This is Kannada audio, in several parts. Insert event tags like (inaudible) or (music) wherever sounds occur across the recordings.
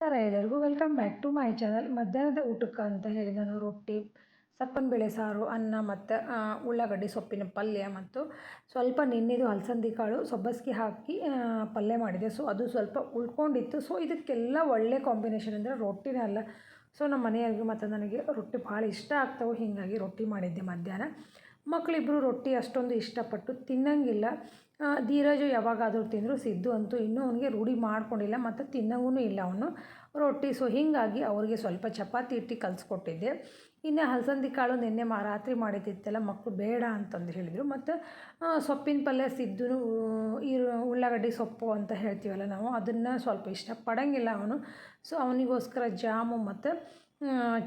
ನಮಸ್ಕಾರ ಎಲ್ಲರಿಗೂ. Welcome back to my channel ಮಧ್ಯಾಹ್ನದ ಊಟಕ್ಕೆ ಅಂತ ಹೇಳಿ ನಾನು ರೊಟ್ಟಿ, ಸಪ್ಪನ್ ಬೇಳೆ ಸಾರು, ಅನ್ನ ಮತ್ತು ಉಳ್ಳಾಗಡ್ಡಿ ಸೊಪ್ಪಿನ ಪಲ್ಯ ಮತ್ತು ಸ್ವಲ್ಪ ನಿನ್ನೆದು ಅಲಸಂದಿ ಕಾಳು, ಸೊಬ್ಬಸ್ಗೆ ಹಾಕಿ ಪಲ್ಯ ಮಾಡಿದೆ. ಸೊ ಅದು ಸ್ವಲ್ಪ ಉಳ್ಕೊಂಡಿತ್ತು. ಸೊ ಇದಕ್ಕೆಲ್ಲ ಒಳ್ಳೆ ಕಾಂಬಿನೇಷನ್ ಅಂದರೆ ರೊಟ್ಟಿನೇ ಅಲ್ಲ. ಸೊ ನಮ್ಮ ಮನೆಯವ್ರಿಗೆ ಮತ್ತು ನನಗೆ ರೊಟ್ಟಿ ಭಾಳ ಇಷ್ಟ ಆಗ್ತವೆ. ಹೀಗಾಗಿ ರೊಟ್ಟಿ ಮಾಡಿದ್ದೆ ಮಧ್ಯಾಹ್ನ. ಮಕ್ಕಳಿಬ್ಬರು ರೊಟ್ಟಿ ಅಷ್ಟೊಂದು ಇಷ್ಟಪಟ್ಟು ತಿನ್ನಂಗಿಲ್ಲ. ಧೀರಜು ಯಾವಾಗಾದರೂ ತಿಂದರೂ ಸಿದ್ದು ಅಂತೂ ಇನ್ನೂ ಅವನಿಗೆ ರೂಢಿ ಮಾಡ್ಕೊಂಡಿಲ್ಲ, ಮತ್ತು ತಿನ್ನಂಗೂ ಇಲ್ಲ ಅವನು. ರೊಟ್ಟಿ, ಸೊ ಹೀಗಾಗಿ ಅವರಿಗೆ ಸ್ವಲ್ಪ ಚಪಾತಿ ಇಟ್ಟು ಕಲಿಸ್ಕೊಟ್ಟಿದ್ದೆ. ಇನ್ನು ಹಲಸಂದಿ ಕಾಳು ನಿನ್ನೆ ಮಾ, ರಾತ್ರಿ ಮಾಡಿದ್ದಿತ್ತಲ್ಲ ಮಕ್ಕಳು ಬೇಡ ಅಂತಂದು ಹೇಳಿದರು. ಮತ್ತು ಸೊಪ್ಪಿನ ಪಲ್ಯ ಸಿದ್ದು ಈರು ಉಳ್ಳಾಗಡ್ಡಿ ಸೊಪ್ಪು ಅಂತ ಹೇಳ್ತೀವಲ್ಲ ನಾವು, ಅದನ್ನು ಸ್ವಲ್ಪ ಇಷ್ಟಪಡೋಂಗಿಲ್ಲ ಅವನು. ಸೊ ಅವನಿಗೋಸ್ಕರ ಜಾಮು ಮತ್ತು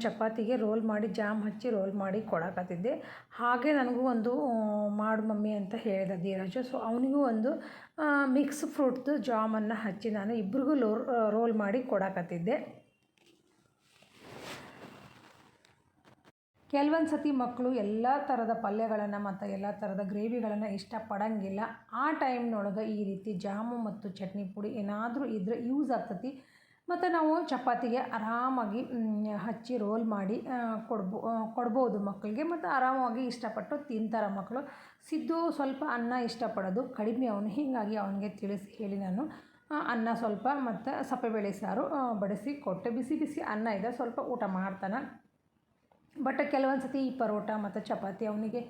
ಚಪಾತಿಗೆ ರೋಲ್ ಮಾಡಿ, ಜಾಮ್ ಹಚ್ಚಿ ರೋಲ್ ಮಾಡಿ ಕೊಡಕತ್ತಿದ್ದೆ. ಹಾಗೆ ನನಗೂ ಒಂದು ಮಾಡು ಮಮ್ಮಿ ಅಂತ ಹೇಳಿದ ಧೀರಜ್. ಸೊ ಅವನಿಗೂ ಒಂದು ಮಿಕ್ಸ್ ಫ್ರೂಟ್ದು ಜಾಮನ್ನು ಹಚ್ಚಿ ನಾನು ಇಬ್ರಿಗೂ ಲೋ ರೋಲ್ ಮಾಡಿ ಕೊಡಕತ್ತಿದ್ದೆ. ಕೆಲವೊಂದು ಸತಿ ಮಕ್ಕಳು ಎಲ್ಲ ಥರದ ಪಲ್ಯಗಳನ್ನು ಮತ್ತು ಎಲ್ಲ ಥರದ ಗ್ರೇವಿಗಳನ್ನು ಇಷ್ಟಪಡೋಂಗಿಲ್ಲ. ಆ ಟೈಮ್ನೊಳಗೆ ಈ ರೀತಿ ಜಾಮು ಮತ್ತು ಚಟ್ನಿ ಪುಡಿ ಏನಾದರೂ ಇದ್ದರೆ ಯೂಸ್ ಆಗ್ತತಿ. ಮತ್ತು ನಾವು ಚಪಾತಿಗೆ ಆರಾಮಾಗಿ ಹಚ್ಚಿ ರೋಲ್ ಮಾಡಿ ಕೊಡ್ಬೋ ಕೊಡ್ಬೋದು ಮಕ್ಕಳಿಗೆ. ಮತ್ತು ಆರಾಮವಾಗಿ ಇಷ್ಟಪಟ್ಟು ತಿಂತಾರೆ ಮಕ್ಕಳು. ಸಿದ್ದು ಸ್ವಲ್ಪ ಅನ್ನ ಇಷ್ಟಪಡೋದು. ಕಡಿಮೆ ಅವನು. ಹೀಗಾಗಿ ಅವನಿಗೆ ತಿಳಿಸಿ ಹೇಳಿ ನಾನು. ಅನ್ನ ಸ್ವಲ್ಪ ಮತ್ತು ಸಪ್ಪೆಬೇಳೆ ಸಾರು ಬಡಿಸಿ ಕೊಟ್ಟೆ ಬಿಸಿ ಬಿಸಿ ಅನ್ನ ಇದೆ. ಸ್ವಲ್ಪ ಊಟ ಮಾಡ್ತಾನೆ. ಬಟ್ ಕೆಲವೊಂದು ಸತಿ ಈ ಪರೋಟ ಮತ್ತು ಚಪಾತಿ ಅವನಿಗೆ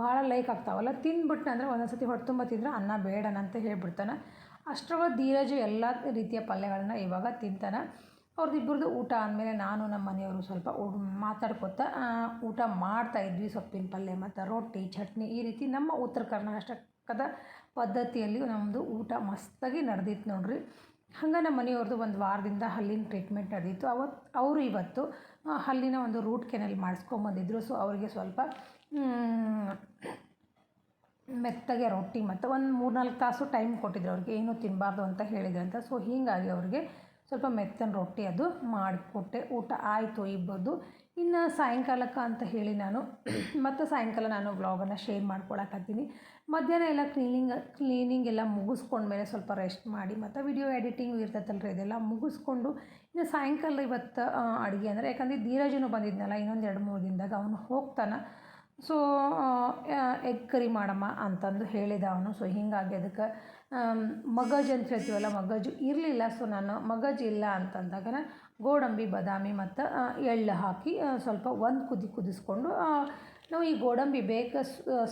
ಭಾಳ ಲೈಕ್ ಆಗ್ತಾವಲ್ಲ. ತಿಂದ್ಬಿಟ್ಟು ಅಂದರೆ ಒಂದೊಂದು ಸತಿ ಹೊಟ್ಟೆ ತುಂಬ ತಿಂದರೆ ಅನ್ನ ಬೇಡನಂತ ಹೇಳ್ಬಿಡ್ತಾನೆ. ಅಷ್ಟರೊಳಗೆ ಧೀರಜು ಎಲ್ಲ ರೀತಿಯ ಪಲ್ಯಗಳನ್ನ ಇವಾಗ ತಿಂತಾನೆ. ಅವ್ರದ್ದು ಊಟ ಆದಮೇಲೆ ನಾನು ನಮ್ಮ ಮನೆಯವರು ಸ್ವಲ್ಪ ಮಾತಾಡ್ಕೊತ ಊಟ ಮಾಡ್ತಾಯಿದ್ವಿ ಸೊಪ್ಪಿನ ಪಲ್ಯ ಮತ್ತು ರೊಟ್ಟಿ, ಚಟ್ನಿ ಈ ರೀತಿ ನಮ್ಮ ಉತ್ತರ ಕರ್ನಾಟಕದ ಪದ್ಧತಿಯಲ್ಲಿ ನಮ್ಮದು ಊಟ ಮಸ್ತಾಗಿ ನಡೆದಿತ್ತು ನೋಡ್ರಿ. ಹಂಗೆ ನಮ್ಮ ಮನೆಯವ್ರದ್ದು ಒಂದು ವಾರದಿಂದ ಹಲ್ಲಿನ ಟ್ರೀಟ್ಮೆಂಟ್ ನಡೆದಿತ್ತು. ಅವತ್ತು ಅವರು ಇವತ್ತು ಹಲ್ಲಿನ ಒಂದು ರೂಟ್ ಕೆನಲ್ ಮಾಡಿಸ್ಕೊಂಬಂದಿದ್ರು. ಸೊ ಅವರಿಗೆ ಸ್ವಲ್ಪ ಮೆತ್ತಗೆ ರೊಟ್ಟಿ ಮತ್ತು ಒಂದು ಮೂರು ನಾಲ್ಕು ತಾಸು ಟೈಮ್ ಕೊಟ್ಟಿದ್ರು ಅವ್ರಿಗೆ, ಏನೂ ತಿನ್ನಬಾರ್ದು ಅಂತ ಅಂತ. ಸೊ ಹೀಗಾಗಿ ಅವ್ರಿಗೆ ಸ್ವಲ್ಪ ಮೆತ್ತನ ರೊಟ್ಟಿ ಅದು ಮಾಡಿಕೊಟ್ಟೆ. ಊಟ ಆಯಿತು ಇಬ್ಬರದು. ಇನ್ನು ಸಾಯಂಕಾಲಕ್ಕೆ ಅಂತ ಹೇಳಿ ನಾನು (clears throat) ಮತ್ತು ಸಾಯಂಕಾಲ ನಾನು ವ್ಲಾಗನ್ನು ಶೇರ್ ಮಾಡ್ಕೊಳಕತ್ತೀನಿ. ಮಧ್ಯಾಹ್ನ ಎಲ್ಲ ಕ್ಲೀನಿಂಗ್ ಕ್ಲೀನಿಂಗ್ ಎಲ್ಲ ಮುಗಿಸ್ಕೊಂಡ್ಮೇಲೆ ಸ್ವಲ್ಪ ರೆಸ್ಟ್ ಮಾಡಿ, ಮತ್ತು ವಿಡಿಯೋ ಎಡಿಟಿಂಗ್ ಇರ್ತೈತಲ್ರಿ, ಇದೆಲ್ಲ ಮುಗಿಸ್ಕೊಂಡು ಇನ್ನು ಸಾಯಂಕಾಲ ಇವತ್ತು ಅಡುಗೆ ಅಂದರೆ ಯಾಕಂದರೆ ಧೀರಜನು ಬಂದಿದ್ನಲ್ಲ, ಇನ್ನೊಂದು ಎರಡು ಮೂರು ದಿನದಾಗ, ಅವನು ಹೋಗ್ತಾನೆ. ಸೊ ಎಗ್ ಕರಿ ಮಾಡಮ್ಮ ಅಂತಂದು ಹೇಳಿದ ಅವನು. ಸೊ ಹೀಗಾಗಿ ಅದಕ್ಕೆ ಮಗಜ್ ಅಂತ ಹೇಳ್ತೀವಲ್ಲ, ಮಗಜು ಇರಲಿಲ್ಲ. ಸೊ ನಾನು ಮಗಜ್ ಇಲ್ಲ ಅಂತಂದಾಗ ಗೋಡಂಬಿ, ಬಾದಾಮಿ ಮತ್ತು ಎಳ್ಳು ಹಾಕಿ ಸ್ವಲ್ಪ ಒಂದು ಕುದಿ ಕುದಿಸ್ಕೊಂಡು ನಾವು ಈ ಗೋಡಂಬಿ ಬೇಕ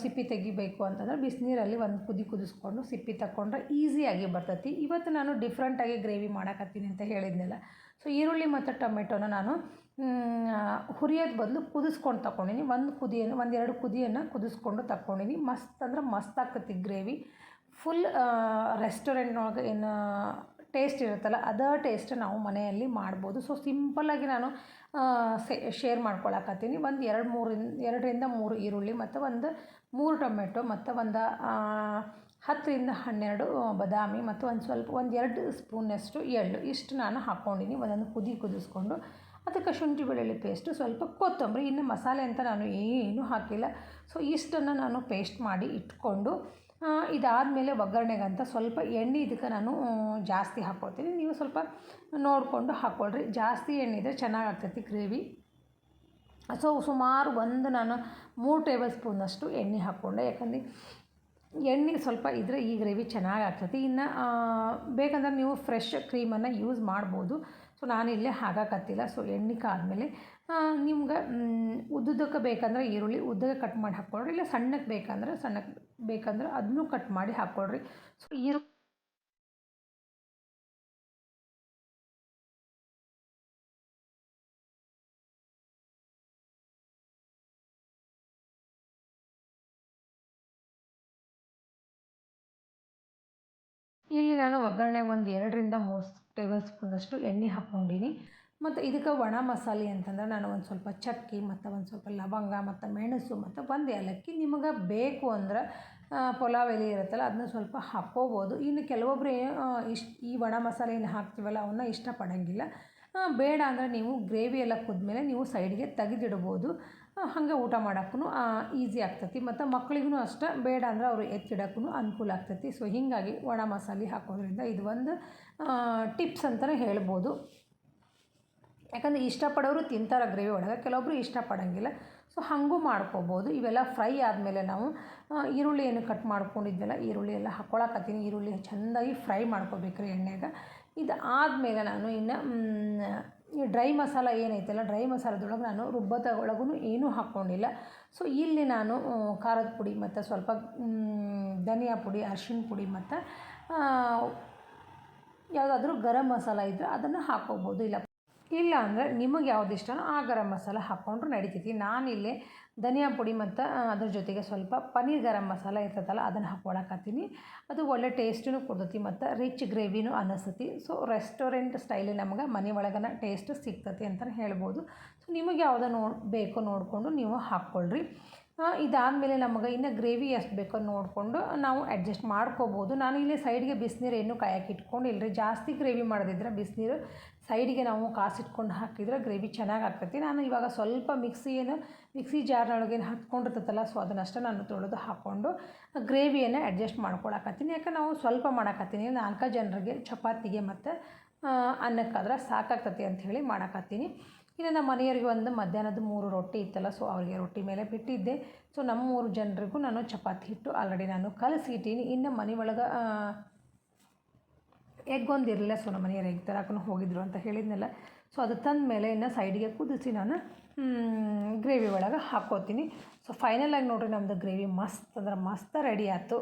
ಸಿಪ್ಪಿ ತೆಗಿಬೇಕು ಅಂತಂದ್ರೆ ಬಿಸಿನೀರಲ್ಲಿ ಒಂದು ಕುದಿ ಕುದಿಸ್ಕೊಂಡು ಸಿಪ್ಪಿ ತಗೊಂಡ್ರೆ ಈಸಿಯಾಗಿ ಬರ್ತೈತಿ. ಇವತ್ತು ನಾನು ಡಿಫ್ರೆಂಟಾಗಿ ಗ್ರೇವಿ ಮಾಡಕತ್ತೀನಿ ಅಂತ ಹೇಳಿದ್ನಲ್ಲ. ಸೊ ಈರುಳ್ಳಿ ಮತ್ತು ಟೊಮೆಟೊನ ನಾನು ಹುರಿಯೋದು ಬದಲು ಕುದಿಸ್ಕೊಂಡು ತಗೊಂಡಿನಿ ಒಂದು ಕುದಿಯನ್ನು ಒಂದೆರಡು ಕುದಿಯನ್ನು ಕುದಿಸ್ಕೊಂಡು ತಗೊಂಡಿನಿ ಮಸ್ತ್ ಅಂದ್ರೆ ಮಸ್ತ್ ಆಗ್ತೈತಿ ಗ್ರೇವಿ. ಫುಲ್ ರೆಸ್ಟೋರೆಂಟ್ನೊಳಗೆ ಏನು ಟೇಸ್ಟ್ ಇರುತ್ತಲ್ಲ, ಅದೇ ಟೇಸ್ಟ್ ನಾವು ಮನೆಯಲ್ಲಿ ಮಾಡ್ಬೋದು. ಸೊ ಸಿಂಪಲ್ಲಾಗಿ ನಾನು ಶೇರ್ ಮಾಡ್ಕೊಳಕತ್ತೀನಿ. ಒಂದು ಎರಡು ಮೂರು, ಎರಡರಿಂದ ಮೂರು ಈರುಳ್ಳಿ, ಮತ್ತು ಒಂದು ಮೂರು ಟೊಮೆಟೊ, ಮತ್ತು ಒಂದು ಹತ್ತರಿಂದ ಹನ್ನೆರಡು ಬದಾಮಿ, ಮತ್ತು ಒಂದು ಸ್ವಲ್ಪ, ಒಂದು ಎರಡು ಸ್ಪೂನಷ್ಟು ಎಳ್ಳು. ಇಷ್ಟು ನಾನು ಹಾಕ್ಕೊಂಡಿನಿ ಒಂದೊಂದು ಕುದಿ ಕುದಿಸ್ಕೊಂಡು ಅದಕ್ಕೆ ಶುಂಠಿ ಬೆಳ್ಳುಳ್ಳಿ ಪೇಸ್ಟು ಸ್ವಲ್ಪ ಕೊತ್ತಂಬರಿ, ಇನ್ನು ಮಸಾಲೆ ಅಂತ ನಾನು ಏನೂ ಹಾಕಿಲ್ಲ. ಸೊ ಇಷ್ಟನ್ನು ನಾನು ಪೇಸ್ಟ್ ಮಾಡಿ ಇಟ್ಕೊಂಡು ಇದಾದಮೇಲೆ ಒಗ್ಗರಣೆಗಂತ ಸ್ವಲ್ಪ ಎಣ್ಣೆ ಇದಕ್ಕೆ ನಾನು ಜಾಸ್ತಿ ಹಾಕ್ಕೊಳ್ತೀನಿ ನೀವು ಸ್ವಲ್ಪ ನೋಡಿಕೊಂಡು ಹಾಕ್ಕೊಳ್ರಿ ಜಾಸ್ತಿ ಎಣ್ಣೆ ಇದ್ದರೆ ಚೆನ್ನಾಗಿ ಆಗ್ತೈತಿ ಗ್ರೇವಿ. ಸೊ ಸುಮಾರು ಒಂದು ನಾನು ಮೂರು ಟೇಬಲ್ ಸ್ಪೂನಷ್ಟು ಎಣ್ಣೆ ಹಾಕ್ಕೊಂಡೆ. ಯಾಕಂದರೆ ಎಣ್ಣೆ ಸ್ವಲ್ಪ ಇದ್ದರೆ ಈ ಗ್ರೇವಿ ಚೆನ್ನಾಗಿ ಆಗ್ತೈತಿ ಇನ್ನು ಬೇಕಂದ್ರೆ ನೀವು ಫ್ರೆಶ್ ಕ್ರೀಮನ್ನು ಯೂಸ್ ಮಾಡ್ಬೋದು. ಸೊ ನಾನು ಇಲ್ಲೇ ಹಾಗಾಕತ್ತಿಲ್ಲ. ಸೊ ಎಣ್ಣೆ ಕಾದ್ಮೇಲೆ ನಿಮ್ಗೆ ಉದ್ದುದಕ್ಕೆ ಬೇಕಂದ್ರೆ ಈರುಳ್ಳಿ ಉದ್ದಕ್ಕೆ ಕಟ್ ಮಾಡಿ ಹಾಕ್ಕೊಳ್ರಿ. ಇಲ್ಲ ಸಣ್ಣಕ್ಕೆ ಬೇಕಂದ್ರೆ ಸಣ್ಣಕ್ಕೆ ಬೇಕಂದ್ರೆ ಅದನ್ನೂ ಕಟ್ ಮಾಡಿ ಹಾಕ್ಕೊಳ್ರಿ. ಸೊ ಈರು ಇಲ್ಲಿ ನಾನು ಒಗ್ಗರಣೆ ಒಂದು ಎರಡರಿಂದ ಮೂರು ಟೇಬಲ್ ಸ್ಪೂನಷ್ಟು ಎಣ್ಣೆ ಹಾಕ್ಕೊಂಡಿನಿ. ಮತ್ತು ಇದಕ್ಕೆ ಒಣ ಮಸಾಲೆ ಅಂತಂದ್ರೆ ನಾನು ಒಂದು ಸ್ವಲ್ಪ ಚಕ್ಕೆ ಮತ್ತು ಒಂದು ಸ್ವಲ್ಪ ಲವಂಗ, ಮತ್ತು ಮೆಣಸು, ಮತ್ತು ಒಂದು ಏಲಕ್ಕಿ ನಿಮಗೆ ಬೇಕು ಅಂದ್ರೆ ಪಲಾವ್ ಎಲೆ ಇರುತ್ತಲ್ಲ, ಅದನ್ನ ಸ್ವಲ್ಪ ಹಾಕ್ಕೋಬೋದು. ಇನ್ನು ಕೆಲವೊಬ್ಬರು ಇಷ್ಟು ಈ ಒಣ ಮಸಾಲೆ ಏನು ಹಾಕ್ತೀವಲ್ಲ ಅವನ್ನ ಇಷ್ಟಪಡೋಂಗಿಲ್ಲ. ಬೇಡ ಅಂದರೆ ನೀವು ಗ್ರೇವಿ ಎಲ್ಲ ಕುದ್ಮೇಲೆ ನೀವು ಸೈಡ್ಗೆ ತೆಗೆದಿಡ್ಬೋದು. ಹಾಗೆ ಊಟ ಮಾಡೋಕ್ಕೂ ಈಸಿ ಆಗ್ತೈತಿ. ಮತ್ತು ಮಕ್ಳಿಗೂ ಅಷ್ಟೇ, ಬೇಡ ಅಂದ್ರೆ ಅವರು ಎತ್ತಿಡೋಕ್ಕೂ ಅನುಕೂಲ ಆಗ್ತೈತಿ. ಸೊ ಹೀಗಾಗಿ ಒಣ ಮಸಾಲೆ ಹಾಕೋದ್ರಿಂದ ಇದು ಒಂದು ಟಿಪ್ಸ್ ಅಂತಲೇ ಹೇಳ್ಬೋದು. ಯಾಕಂದರೆ ಇಷ್ಟಪಡೋರು ತಿಂತಾರೆ ಗ್ರೇವಿ ಒಳಗೆ ಕೆಲವೊಬ್ಬರು ಇಷ್ಟಪಡೋಂಗಿಲ್ಲ. ಸೊ ಹಾಗೂ ಮಾಡ್ಕೋಬೋದು. ಇವೆಲ್ಲ ಫ್ರೈ ಆದಮೇಲೆ ನಾವು ಈರುಳ್ಳಿ ಏನು ಕಟ್ ಮಾಡ್ಕೊಂಡಿದ್ವಲ್ಲ, ಈರುಳ್ಳಿ ಎಲ್ಲ ಹಾಕ್ಕೊಳಕತ್ತೀನಿ ಈರುಳ್ಳಿ ಚೆಂದಾಗಿ ಫ್ರೈ ಮಾಡ್ಕೋಬೇಕು ರೀ ಎಣ್ಣೆಗೆ. ಇದು ಆದಮೇಲೆ ನಾನು ಇನ್ನು ಈ ಡ್ರೈ ಮಸಾಲ ಏನೈತಲ್ಲ, ಡ್ರೈ ಮಸಾಲದೊಳಗೆ ನಾನು ರುಬ್ಬದ ಒಳಗೂ ಏನೂ ಹಾಕ್ಕೊಂಡಿಲ್ಲ. ಸೊ ಇಲ್ಲಿ ನಾನು ಖಾರದ ಪುಡಿ ಮತ್ತು ಸ್ವಲ್ಪ ಧನಿಯಾ ಪುಡಿ, ಅರ್ಶಿಣ ಪುಡಿ ಮತ್ತು ಯಾವುದಾದ್ರೂ ಗರಂ ಮಸಾಲ ಇದ್ದರೆ ಅದನ್ನು ಹಾಕ್ಕೋಬೋದು. ಇಲ್ಲ ಇಲ್ಲ ಅಂದರೆ ನಿಮಗೆ ಯಾವ್ದು ಇಷ್ಟನೋ ಆ ಗರಂ ಮಸಾಲ ಹಾಕ್ಕೊಂಡ್ರೂ ನಡಿತೈತಿ. ನಾನಿಲ್ಲಿ ಧನಿಯಾ ಪುಡಿ ಮತ್ತು ಅದ್ರ ಜೊತೆಗೆ ಸ್ವಲ್ಪ ಪನ್ನೀರ್ ಗರಂ ಮಸಾಲ ಇರ್ತದಲ್ಲ, ಅದನ್ನು ಹಾಕೊಳಕತ್ತೀನಿ ಅದು ಒಳ್ಳೆ ಟೇಸ್ಟೂ ಕೊಡ್ತೈತಿ ಮತ್ತು ರಿಚ್ ಗ್ರೇವಿನೂ ಅನ್ನಿಸ್ತತಿ ಸೊ ರೆಸ್ಟೋರೆಂಟ್ ಸ್ಟೈಲಿ ನಮ್ಗೆ ಮನೆ ಒಳಗನ ಟೇಸ್ಟ್ ಸಿಗ್ತತಿ ಅಂತ ಹೇಳ್ಬೋದು. ಸೊ ನಿಮಗೆ ಯಾವುದೋ ನೋ ಬೇಕೋ ನೋಡಿಕೊಂಡು ನೀವು ಹಾಕ್ಕೊಳ್ರಿ. ಇದಾದಮೇಲೆ ನಮಗೆ ಇನ್ನು ಗ್ರೇವಿ ಎಷ್ಟು ಬೇಕೋ ನೋಡಿಕೊಂಡು ನಾವು ಅಡ್ಜಸ್ಟ್ ಮಾಡ್ಕೋಬೋದು. ನಾನು ಇಲ್ಲಿ ಸೈಡ್ಗೆ ಬಿಸಿನೀರು ಏನು ಕಾಯಕ್ಕೆ ಇಟ್ಕೊಂಡು ಇಲ್ಲರಿ ಜಾಸ್ತಿ ಗ್ರೇವಿ ಮಾಡಿದ್ರೆ ಬಿಸಿನೀರು ಸೈಡಿಗೆ ನಾವು ಕಾಸಿಟ್ಕೊಂಡು ಹಾಕಿದ್ರೆ ಗ್ರೇವಿ ಚೆನ್ನಾಗಿ ಆಗ್ತೈತಿ. ನಾನು ಇವಾಗ ಸ್ವಲ್ಪ ಮಿಕ್ಸಿ ಏನು ಮಿಕ್ಸಿ ಜಾರ್ನೊಳಗೇನು ಹತ್ಕೊಂಡಿರ್ತೈತಲ್ಲ, ಸೊ ಅದನ್ನಷ್ಟೇ ನಾನು ತೊಳೆದು ಹಾಕ್ಕೊಂಡು ಗ್ರೇವಿಯನ್ನು ಅಡ್ಜಸ್ಟ್ ಮಾಡ್ಕೊಳಕತ್ತೀನಿ. ಯಾಕೆ ನಾವು ಸ್ವಲ್ಪ ಮಾಡಕತ್ತೀನಿ. ನಾಲ್ಕು ಜನರಿಗೆ ಚಪಾತಿಗೆ ಮತ್ತು ಅನ್ನಕ್ಕಾದ್ರೆ ಸಾಕಾಗ್ತತಿ ಅಂಥೇಳಿ ಮಾಡಕತ್ತೀನಿ. ಇನ್ನು ನಮ್ಮ ಮನೆಯವರಿಗೆ ಒಂದು ಮಧ್ಯಾಹ್ನದ ಮೂರು ರೊಟ್ಟಿ ಇತ್ತಲ್ಲ, ಸೊ ಅವರಿಗೆ ರೊಟ್ಟಿ ಮೇಲೆ ಬಿಟ್ಟಿದ್ದೆ. ಸೊ ನಮ್ಮ ಮೂರು ಜನರಿಗೂ ನಾನು ಚಪಾತಿ ಹಿಟ್ಟು ಆಲ್ರೆಡಿ ನಾನು ಕಲಸಿಟ್ಟೀನಿ. ಇನ್ನು ಮನೆ ಒಳಗೆ ಎಗ್ ಇರಲಿಲ್ಲ ಸೊ ನಮ್ಮ ಮನೆಯವ್ರು ಎಗ್ ತರಕ್ಕೂ ಹೋಗಿದ್ರು ಅಂತ ಹೇಳಿದ್ನಲ್ಲ. ಸೊ ಅದು ತಂದ ಮೇಲೆ ಇನ್ನು ಸೈಡಿಗೆ ಕುದಿಸಿ ನಾನು ಗ್ರೇವಿ ಒಳಗೆ ಹಾಕೋತೀನಿ. ಸೊ ಫೈನಲಾಗಿ ನೋಡಿರಿ ನಮ್ಮದು ಗ್ರೇವಿ ಮಸ್ತ್, ಅಂದ್ರೆ ಮಸ್ತ್ ರೆಡಿ ಆಯ್ತು.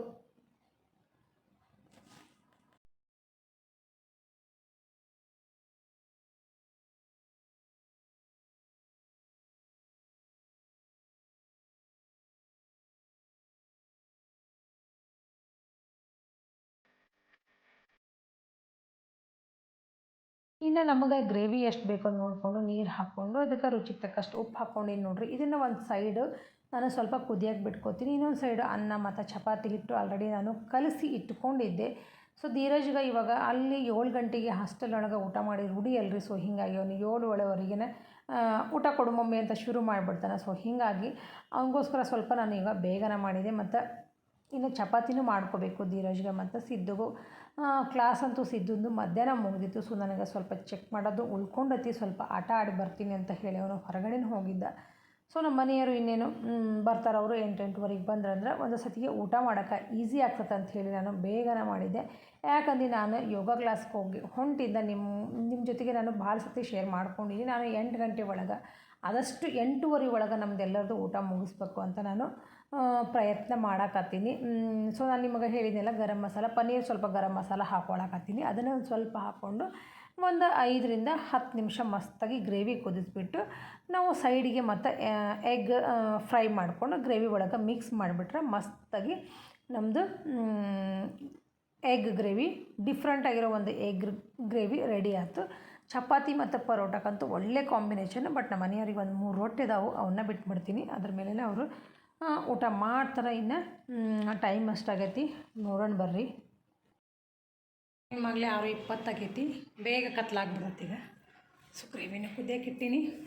ಇನ್ನು ನಮಗೆ ಗ್ರೇವಿ ಎಷ್ಟು ಬೇಕೋ ನೋಡಿಕೊಂಡು ನೀರು ಹಾಕ್ಕೊಂಡು ಅದಕ್ಕೆ ರುಚಿಗೆ ತಕ್ಕಷ್ಟು ಉಪ್ಪು ಹಾಕ್ಕೊಂಡಿನಿ ನೋಡಿರಿ. ಇದನ್ನು ಒಂದು ಸೈಡು ನಾನು ಸ್ವಲ್ಪ ಕುದಿಯಕ್ಕೆ ಬಿಟ್ಕೋತೀನಿ. ಇನ್ನೊಂದು ಸೈಡು ಅನ್ನ ಮತ್ತು ಚಪಾತಿ ಹಿಟ್ಟು ಆಲ್ರೆಡಿ ನಾನು ಕಲಸಿ ಇಟ್ಕೊಂಡಿದ್ದೆ. ಸೊ ಧೀರಜ್ಗೆ ಇವಾಗ ಅಲ್ಲಿ ಏಳು ಗಂಟೆಗೆ ಹಾಸ್ಟೆಲ್ ಒಳಗೆ ಊಟ ಮಾಡಿ ರೂಢಿ ಅಲ್ರಿ. ಸೊ ಹೀಗಾಗಿ ಅವನು ಏಳುವರೆವರೆಗೆ ಊಟ ಕೊಡು ಮಮ್ಮಿ ಅಂತ ಶುರು ಮಾಡಿಬಿಡ್ತಾನೆ. ಸೊ ಹೀಗಾಗಿ ಅವನಿಗೋಸ್ಕರ ಸ್ವಲ್ಪ ನಾನು ಈಗ ಬೇಗನೆ ಮಾಡಿದೆ. ಮತ್ತು ಇನ್ನು ಚಪಾತಿನೂ ಮಾಡ್ಕೋಬೇಕು ಧೀರಜ್ಗೆ ಮತ್ತು ಸಿದ್ದುಗೂ. ಕ್ಲಾಸ್ ಅಂತೂ ಸಿದ್ದುಂದು ಮಧ್ಯಾಹ್ನ ಮುಗಿದಿತ್ತು ಸೊ ನನಗೆ ಸ್ವಲ್ಪ ಚೆಕ್ ಮಾಡೋದು, ಉಳ್ಕೊಂಡತಿ, ಸ್ವಲ್ಪ ಆಟ ಆಡಿ ಬರ್ತೀನಿ ಅಂತ ಹೇಳಿ ಅವನು ಹೊರಗಡೆನೂ ಹೋಗಿದ್ದ. ಸೊ ನಮ್ಮ ಮನೆಯವರು ಇನ್ನೇನು ಬರ್ತಾರೆ ಅವರು ಎಂಟು ಎಂಟುವರೆಗೆ ಬಂದ್ರಂದ್ರೆ ಒಂದು ಸತಿಗೆ ಊಟ ಮಾಡೋಕ್ಕೆ ಈಸಿ ಆಗ್ತದೆ ಅಂತ ಹೇಳಿ ನಾನು ಬೇಗನೆ ಮಾಡಿದ್ದೆ. ಯಾಕಂದ್ರೆ ನಾನು ಯೋಗ ಕ್ಲಾಸ್ಗೆ ಹೋಗಿ ಹೊಂಟಿದ್ದ ನಿಮ್ಮ ನಿಮ್ಮ ಜೊತೆಗೆ ನಾನು ಭಾಳ ಸತಿ ಶೇರ್ ಮಾಡ್ಕೊಂಡಿದ್ದೀನಿ. ನಾನು ಎಂಟು ಗಂಟೆ ಒಳಗೆ, ಆದಷ್ಟು ಎಂಟೂವರೆ ಒಳಗೆ ನಮ್ದು ಊಟ ಮುಗಿಸ್ಬೇಕು ಅಂತ ನಾನು ಪ್ರಯತ್ನ ಮಾಡಕತ್ತೀನಿ. ಸೊ ನಾನು ನಿಮಗೆ ಹೇಳಿದ್ನಲ್ಲ ಗರಂ ಮಸಾಲ, ಪನ್ನೀರ್ ಸ್ವಲ್ಪ ಗರಂ ಮಸಾಲ ಹಾಕ್ಕೊಳಕತ್ತೀನಿ ಅದನ್ನು ಒಂದು ಸ್ವಲ್ಪ ಹಾಕ್ಕೊಂಡು ಒಂದು ಐದರಿಂದ ಹತ್ತು ನಿಮಿಷ ಮಸ್ತಾಗಿ ಗ್ರೇವಿ ಕುದಿಸ್ಬಿಟ್ಟು ನಾವು ಸೈಡಿಗೆ ಮತ್ತು ಎಗ್ ಫ್ರೈ ಮಾಡಿಕೊಂಡು ಗ್ರೇವಿ ಒಳಗೆ ಮಿಕ್ಸ್ ಮಾಡಿಬಿಟ್ರೆ ಮಸ್ತಾಗಿ ನಮ್ಮದು ಎಗ್ ಗ್ರೇವಿ ಡಿಫ್ರೆಂಟ್ ಆಗಿರೋ ಒಂದು ಎಗ್ ಗ್ರೇವಿ ರೆಡಿ ಆಯಿತು ಚಪಾತಿ ಮತ್ತು ಪರೋಟಕ್ಕಂತೂ ಒಳ್ಳೆ ಕಾಂಬಿನೇಷನ್ ಬಟ್ ನಮ್ಮ ಮನೆಯವ್ರಿಗೆ ಒಂದು ಮೂರು ರೊಟ್ಟಿ ಇದಾವೆ ಅವನ್ನ ಬಿಟ್ಬಿಡ್ತೀನಿ. ಅದ್ರ ಮೇಲೆ ಅವರು ಊಟ ಮಾಡ್ತಾರೆ ಇನ್ನು. ಟೈಮ್ ಅಷ್ಟಾಗೈತಿ ನೋಡೋಣ ಬರ್ರಿ. ನಿಮ್ಮಗಲೇ ಆರು ಇಪ್ಪತ್ತಾಗೈತಿ ಬೇಗ ಕತ್ಲಾಗ್ಬಿಡತ್ತೆ ಈಗ. ಸೊ ಗ್ರೇವಿನ ಕುದಿಯಕ್ಕೆ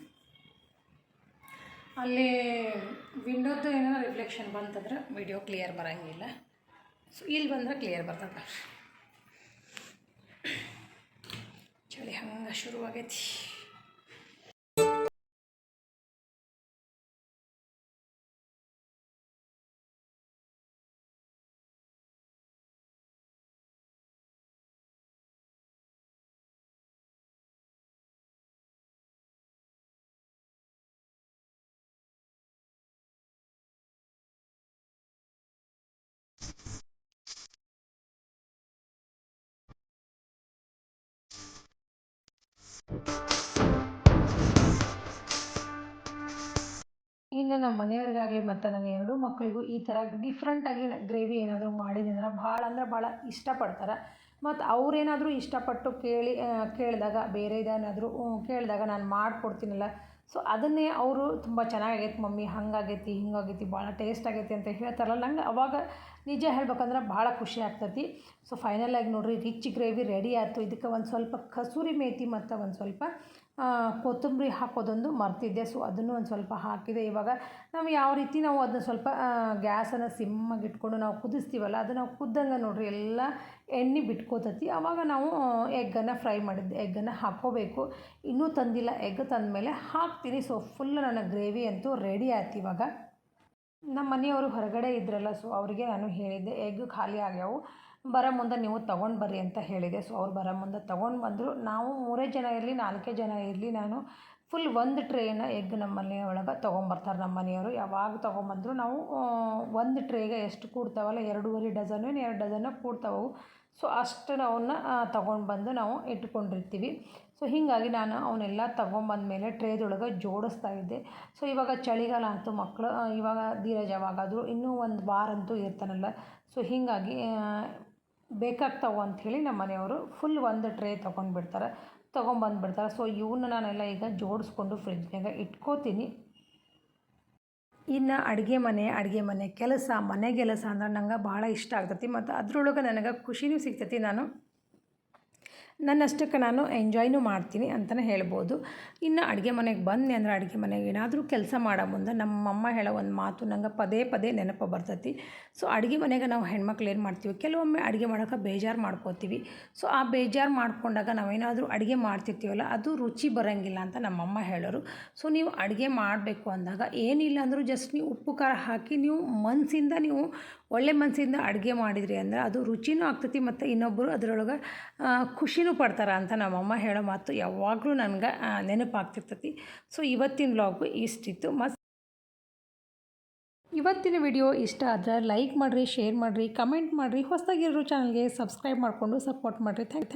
ಅಲ್ಲಿ ವಿಂಡೋದು ಏನೋ ರಿಫ್ಲೆಕ್ಷನ್ ಬಂತಂದ್ರೆ ವಿಡಿಯೋ ಕ್ಲಿಯರ್ ಬರೋಂಗಿಲ್ಲ. ಸೊ, ಇಲ್ಲಿ ಬಂದ್ರೆ ಕ್ಲಿಯರ್ ಬರ್ತದೆ. ಚಳಿ ಹಂಗೆ ಶುರುವಾಗೈತಿ. ಇನ್ನು ನಮ್ಮ ಮನೆಯವ್ರಿಗಾಗಲಿ ಮತ್ತು ನನ್ನ ಎರಡು ಮಕ್ಕಳಿಗೂ ಈ ಥರ ಡಿಫ್ರೆಂಟಾಗಿ ಗ್ರೇವಿ ಏನಾದರೂ ಮಾಡಿದ್ರೆ ಭಾಳ ಅಂದ್ರೆ ಭಾಳ ಇಷ್ಟಪಡ್ತಾರೆ. ಮತ್ತು ಅವ್ರೇನಾದರೂ ಇಷ್ಟಪಟ್ಟು ಕೇಳಿ ಕೇಳಿದಾಗ ಬೇರೆದೇನಾದರೂ ಕೇಳಿದಾಗ ನಾನು ಮಾಡಿಕೊಡ್ತೀನಲ್ಲ ಸೊ ಅದನ್ನೇ ಅವರು ತುಂಬ ಚೆನ್ನಾಗಾಗೈತೆ ಮಮ್ಮಿ, ಹಂಗಾಗೈತಿ, ಹಿಂಗಾಗೈತಿ ಭಾಳ ಟೇಸ್ಟ್ ಆಗೈತಿ ಅಂತ ಹೇಳ್ತಾರಲ್ಲ. ನಂಗೆ ಅವಾಗ ನಿಜ ಹೇಳ್ಬೇಕಂದ್ರೆ ಭಾಳ ಖುಷಿ ಆಗ್ತೈತಿ. ಸೊ ಫೈನಲಾಗಿ ನೋಡಿರಿ ರಿಚ್ ಗ್ರೇವಿ ರೆಡಿ ಆಯ್ತು. ಇದಕ್ಕೆ ಒಂದು ಸ್ವಲ್ಪ ಕಸೂರಿ ಮೇಥಿ ಮತ್ತು ಒಂದು ಸ್ವಲ್ಪ ಕೊತ್ತಂಬರಿ ಹಾಕೋದೊಂದು ಮರ್ತಿದ್ದೆ. ಸೊ ಅದನ್ನು ಒಂದು ಸ್ವಲ್ಪ ಹಾಕಿದೆ. ಇವಾಗ ನಾವು ಯಾವ ರೀತಿ ನಾವು ಅದನ್ನ ಸ್ವಲ್ಪ ಗ್ಯಾಸನ್ನು ಸಿಮ್ಮಾಗಿ ಇಟ್ಕೊಂಡು ನಾವು ಕುದಿಸ್ತೀವಲ್ಲ, ಅದು ನಾವು ಕುದ್ದಂಗೆ ನೋಡಿರಿ ಎಲ್ಲ ಎಣ್ಣೆ ಬಿಟ್ಕೋತತಿ. ಆವಾಗ ನಾವು ಎಗ್ಗನ್ನು ಫ್ರೈ ಮಾಡಿದ್ದೆ ಎಗ್ಗನ್ನು ಹಾಕ್ಕೋಬೇಕು ಇನ್ನೂ ತಂದಿಲ್ಲ. ಎಗ್ ತಂದಮೇಲೆ ಹಾಕ್ತೀನಿ. ಸೊ ಫುಲ್ ನನ್ನ ಗ್ರೇವಿ ಅಂತೂ ರೆಡಿ ಆಯ್ತು ಇವಾಗ. ನಮ್ಮ ಮನೆಯವರು ಹೊರಗಡೆ ಇದ್ರಲ್ಲ ಸೊ ಅವರಿಗೆ ನಾನು ಹೇಳಿದ್ದೆ ಎಗ್ ಖಾಲಿ ಆಗ್ಯಾವು. ಬರೋ ಮುಂದೆ ನೀವು ತೊಗೊಂಡು ಬರ್ರಿ ಅಂತ ಹೇಳಿದೆ. ಸೊ ಅವ್ರು ಬರೋ ಮುಂದೆ ತೊಗೊಂಡು ಬಂದರು. ನಾವು ಮೂರೇ ಜನ ಇರಲಿ, ನಾಲ್ಕೇ ಜನ ಇರಲಿ, ನಾನು ಫುಲ್ ಒಂದು ಟ್ರೇನ ಎಗ್ ನಮ್ಮ ಮನೆಯೊಳಗೆ ತೊಗೊಂಬರ್ತಾರೆ ನಮ್ಮ ಮನೆಯವರು. ಯಾವಾಗ ತೊಗೊಂಬಂದ್ರು ನಾವು ಒಂದು ಟ್ರೇಗೆ ಎಷ್ಟು ಕೂಡ್ತಾವಲ್ಲ, ಎರಡೂವರೆ ಡಜನು ಎರಡು ಡಜನ ಕೂಡ್ತಾವು ಸೊ ಅಷ್ಟು ಅವನ್ನ ತೊಗೊಂಡು ಬಂದು ನಾವು ಇಟ್ಕೊಂಡಿರ್ತೀವಿ. ಸೊ ಹೀಗಾಗಿ ನಾನು ಅವನ್ನೆಲ್ಲ ತೊಗೊಂಬಂದ್ಮೇಲೆ ಟ್ರೇದೊಳಗೆ ಜೋಡಿಸ್ತಾ ಇದ್ದೆ. ಸೊ ಇವಾಗ ಚಳಿಗಾಲ ಅಂತೂ ಮಕ್ಕಳು ಇವಾಗ ಧೀರಜ್ ಯಾವಾಗಾದರೂ ಇನ್ನೂ ಒಂದು ವಾರ ಅಂತೂ ಇರ್ತಾನಲ್ಲ. ಸೊ ಹೀಗಾಗಿ ಬೇಕಾಗ್ತಾವೆ ಅಂಥೇಳಿ ನಮ್ಮ ಮನೆಯವರು ಫುಲ್ ಒಂದು ಟ್ರೇ ತೊಗೊಂಡ್ಬಿಡ್ತಾರೆ. ತೊಗೊಂಬಂದ್ಬಿಡ್ತಾರೆ ಸೊ ಇವನ್ನ ನಾನೆಲ್ಲ ಈಗ ಜೋಡಿಸ್ಕೊಂಡು ಫ್ರಿಜ್ನಾಗ ಇಟ್ಕೋತೀನಿ. ಇನ್ನು ಅಡುಗೆ ಮನೆ ಅಡುಗೆ ಮನೆ ಕೆಲಸ ಮನೆ ಕೆಲಸ ಅಂದ್ರೆ ನಂಗೆ ಭಾಳ ಇಷ್ಟ ಆಗ್ತೈತಿ. ಮತ್ತು ಅದರೊಳಗೆ ನನಗೆ ಖುಷಿನೂ ಸಿಗ್ತೈತಿ ನಾನು. ನನ್ನಷ್ಟಕ್ಕೆ ನಾನು ಎಂಜಾಯ್ನೂ ಮಾಡ್ತೀನಿ ಅಂತಲೇ ಹೇಳ್ಬೋದು. ಇನ್ನು ಅಡುಗೆ ಮನೆಗೆ ಬಂದೆ ಅಂದರೆ ಅಡುಗೆ ಮನೆಗೆ ಏನಾದರೂ ಕೆಲಸ ಮಾಡೋ ಮುಂದೆ ನಮ್ಮಮ್ಮ ಹೇಳೋ ಒಂದು ಮಾತು ನಂಗೆ ಪದೇ ಪದೇ ನೆನಪು ಬರ್ತೈತಿ. ಸೊ ಅಡುಗೆ ಮನೆಗೆ ನಾವು ಹೆಣ್ಮಕ್ಳು ಏನು ಮಾಡ್ತೀವಿ? ಕೆಲವೊಮ್ಮೆ ಅಡುಗೆ ಮಾಡೋಕೆ ಬೇಜಾರು ಮಾಡ್ಕೋತೀವಿ. ಸೊ ಆ ಬೇಜಾರು ಮಾಡ್ಕೊಂಡಾಗ ನಾವೇನಾದರೂ ಅಡುಗೆ ಮಾಡ್ತಿರ್ತೀವಲ್ಲ, ಅದು ರುಚಿ ಬರೋಂಗಿಲ್ಲ ಅಂತ ನಮ್ಮಮ್ಮ ಹೇಳೋರು. ಸೊ ನೀವು ಅಡುಗೆ ಮಾಡಬೇಕು ಅಂದಾಗ ಏನಿಲ್ಲ ಅಂದರೂ ಜಸ್ಟ್ ನೀವು ಉಪ್ಪು, ಖಾರ ಹಾಕಿ ನೀವು ಮನಸ್ಸಿಂದ ನೀವು ಒಳ್ಳೆ ಮನಸ್ಸಿಂದ ಅಡುಗೆ ಮಾಡಿದ್ರಿ ಅಂದ್ರೆ ಅದು ರುಚಿನೂ ಆಗ್ತೈತಿ ಮತ್ತು ಇನ್ನೊಬ್ಬರು ಅದರೊಳಗೆ ಖುಷಿನೂ ಪಡ್ತಾರೆ ಅಂತ ನಮ್ಮಮ್ಮ ಹೇಳೋ ಮಾತು ಯಾವಾಗಲೂ ನನಗೆ ನೆನಪಾಗ್ತಿರ್ತೈತಿ. ಸೊ ಇವತ್ತಿನ ವ್ಲಾಗು ಇಷ್ಟಿತ್ತು. ಮಸ್, ಇವತ್ತಿನ ವಿಡಿಯೋ ಇಷ್ಟ ಆದರೆ ಲೈಕ್ ಮಾಡಿರಿ ಶೇರ್ ಮಾಡಿರಿ ಕಮೆಂಟ್ ಮಾಡಿರಿ. ಹೊಸದಾಗಿರೋ ಚಾನಲ್ಗೆ ಸಬ್ಸ್ಕ್ರೈಬ್ ಮಾಡಿಕೊಂಡು ಸಪೋರ್ಟ್ ಮಾಡಿರಿ. ಥ್ಯಾಂಕ್